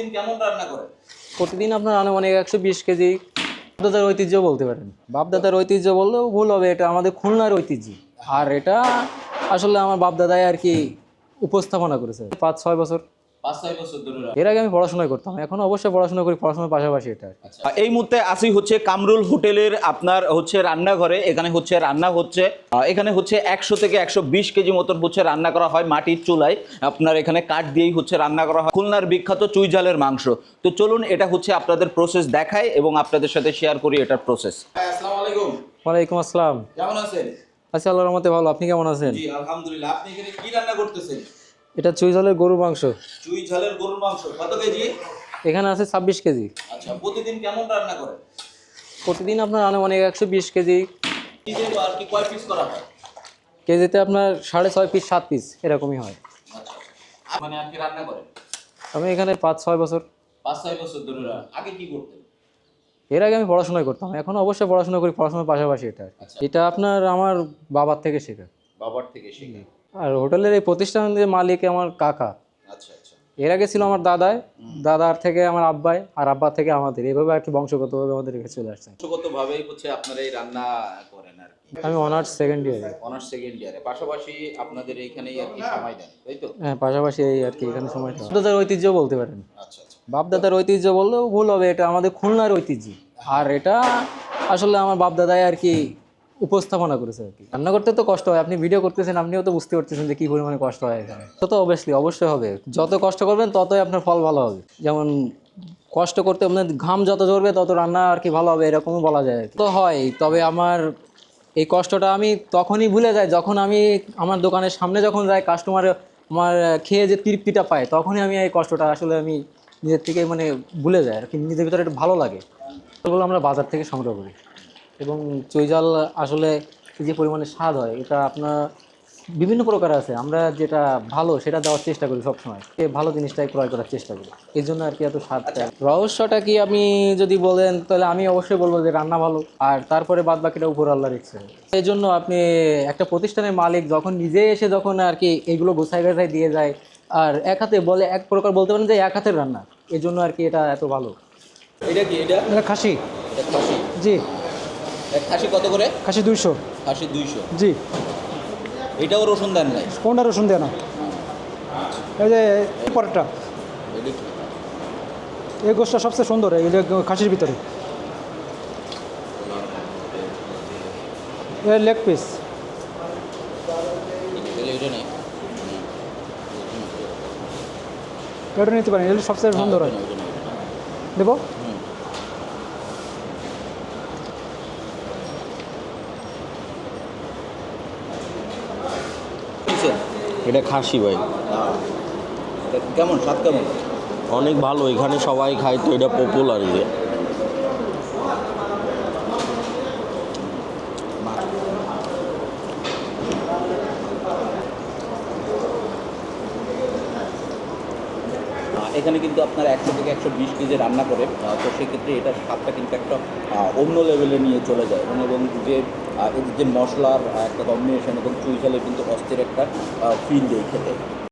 প্রতিদিন কেমন রান্না করেন প্রতিদিন আপনার আনুমানিক একশো বিশ কেজি বাপদাদার ঐতিহ্য বলতে পারেন। বাপদাদার ঐতিহ্য বললেও ভুল হবে, এটা আমাদের খুলনার ঐতিহ্য। আর এটা আসলে আমার বাপদাদাই আর কি উপস্থাপনা করেছে। পাঁচ, ছয় বছর এর আগে আমি পড়াশোনা করতাম এখন অবশ্যই পড়াশোনা করি পড়াশোনার পাশাপাশি এটা। আচ্ছা, এই মুহূর্তে আসি হচ্ছে কামরুল হোটেলের আপনার হচ্ছে রান্নাঘরে এখানে হচ্ছে রান্না হচ্ছে এখানে হচ্ছে একশো থেকে একশো বিশ কেজি মতন হচ্ছে রান্না করা হয় মাটির চুলায় আপনার এখানে কাঠ দিয়েই হচ্ছে রান্না করা হয়। খুলনার বিখ্যাত চুইঝালের মাংস। তো চলুন এটা হচ্ছে আপনাদের প্রসেস দেখায় এবং আপনাদের সাথে শেয়ার করি এটার প্রসেস আসসালামু আলাইকুম। ওয়ালাইকুম আসসালাম। কেমন আছেন? আচ্ছা আল্লাহর রহমতে ভালো আপনি কেমন আছেন? জি আলহামদুলিল্লাহ। আপনি এখানে কি রান্না করতেছেন? এটা চুইঝালের গরু মাংস। চুই ঝালের গরুর মাংস কত কেজি? এখানে আছে ছাব্বিশ কেজি। আচ্ছা প্রতিদিন কেমন রান্না করেন প্রতিদিন আপনার আনুমানিক একশো বিশ কেজি। আর কি কয় পিস করা হয়? কেজিতে আপনার সাড়ে ছয় পিস সাত পিস এরকমই হয়। আচ্ছা মানে কি রান্না করেন আমি এখানে পাঁচ ছয় বছর। পাঁচ ছয় বছর ধরে। আগে কি করতেন? এর আগে আমি পড়াশোনা করতাম এখন অবশ্যই পড়াশোনা করি পড়াশোনার পাশাপাশি এটা। আচ্ছা। এটা আপনার আমার বাবার থেকে শেখা। বাবার থেকে শিখে আর হোটেলের এই প্রতিষ্ঠান যে মালিক আমার কাকা। আচ্ছা আচ্ছা। এর আগে ছিল আমার দাদায় দাদার থেকে আমার আব্বাই আর আব্বা থেকে আমাদের। এইভাবে আর কি বংশগতভাবে আমাদের রেখে চলে আসছে। বংশগত ভাবেই হচ্ছে আপনারা এই রান্না করেন আর কি। আমি অনার্স সেকেন্ড ইয়ারে অনার্স সেকেন্ড ইয়ারে পাশাপাশি আপনাদের এইখানেই আর কি সময় দেন তাই তো? হ্যাঁ পাশাপাশি এই আর কি এখানে সময়টা দাদার ঐতিহ্য বলতে পারেন। আচ্ছা আচ্ছা। বাপদাদার ঐতিহ্য বললেও ভুল হবে এটা আমাদের খুলনার ঐতিহ্য। আর এটা আসলে আমার বাপদাদাই আর কি উপস্থাপনা করেছে আর কি। রান্না করতে তো কষ্ট হয়, আপনি ভিডিও করতেছেন, আপনিও তো বুঝতে পারতেছেন যে কী পরিমাণে কষ্ট হয় এখানে। তো অবশ্যই অবশ্যই হবে। যত কষ্ট করবেন, ততই আপনার ফল ভালো হবে। যেমন কষ্ট করতে আপনার ঘাম যত ঝরবে, তত রান্না আর কি ভালো হবে, এরকমও বলা যায় তো হয়, তবে আমার এই কষ্টটা আমি তখনই ভুলে যাই, যখন আমি আমার দোকানের সামনে যখন যাই কাস্টমার আমার খেয়ে যে তৃপ্তিটা পায়, তখনই আমি এই কষ্টটা আসলে আমি নিজের থেকে মানে ভুলে যাই আর কি, নিজের ভিতরে একটু ভালো লাগে। এগুলো আমরা বাজার থেকে সংগ্রহ করি। এবং চৈজাল আসলে যে পরিমাণে স্বাদ হয় এটা আপনার বিভিন্ন প্রকার আছে। আমরা যেটা ভালো সেটা দেওয়ার চেষ্টা করি সবসময়। এই ভালো জিনিসটাই ক্রয় করার চেষ্টা করি। এই জন্য আর কি এত স্বাদ রহস্যটা কি আপনি যদি বলেন তাহলে আমি অবশ্যই বলব যে রান্না ভালো। আর তারপরে বাদ বাকিটা উপর আল্লাহর ইচ্ছে এই জন্য আপনি একটা প্রতিষ্ঠানের মালিক যখন নিজে এসে যখন আর কি এগুলো গোছায় গাছায় দিয়ে যায় আর এক হাতে বলে এক প্রকার বলতে পারেন যে এক হাতের রান্না এই জন্য আর কি এটা এত ভালো। এটা কি এটা? খাসি। খাসি। জি। খাসি কত করে? খাসি দুইশো। খাসি দুইশো। জি। এটাও রসুন দেন নাই? কোনটা রসুন দেয় না? এই যে পরেরটা। এই গোষ্ঠটা সবচেয়ে সুন্দর এই যে খাসির ভিতরে। Leg piece. এটা নিতে পারেন এটা সবচেয়ে সুন্দর হয়। নেই, দেবো? কিসের? এটা খাসি ভাই। কেমন স্বাদ কেমন? অনেক ভালো এখানে সবাই খায় তো এটা পপুলার যে। এখানে কিন্তু আপনার একশো থেকে একশো বিশ কেজি রান্না করে তো সেক্ষেত্রে এটার স্বাদটা কিন্তু একটা অন্য লেভেলে নিয়ে চলে যায়। এবং এবং যে যে মশলার একটা কম্বিনেশন এবং চুইঝালে কিন্তু অস্থির একটা ফিল দেয় খেতে।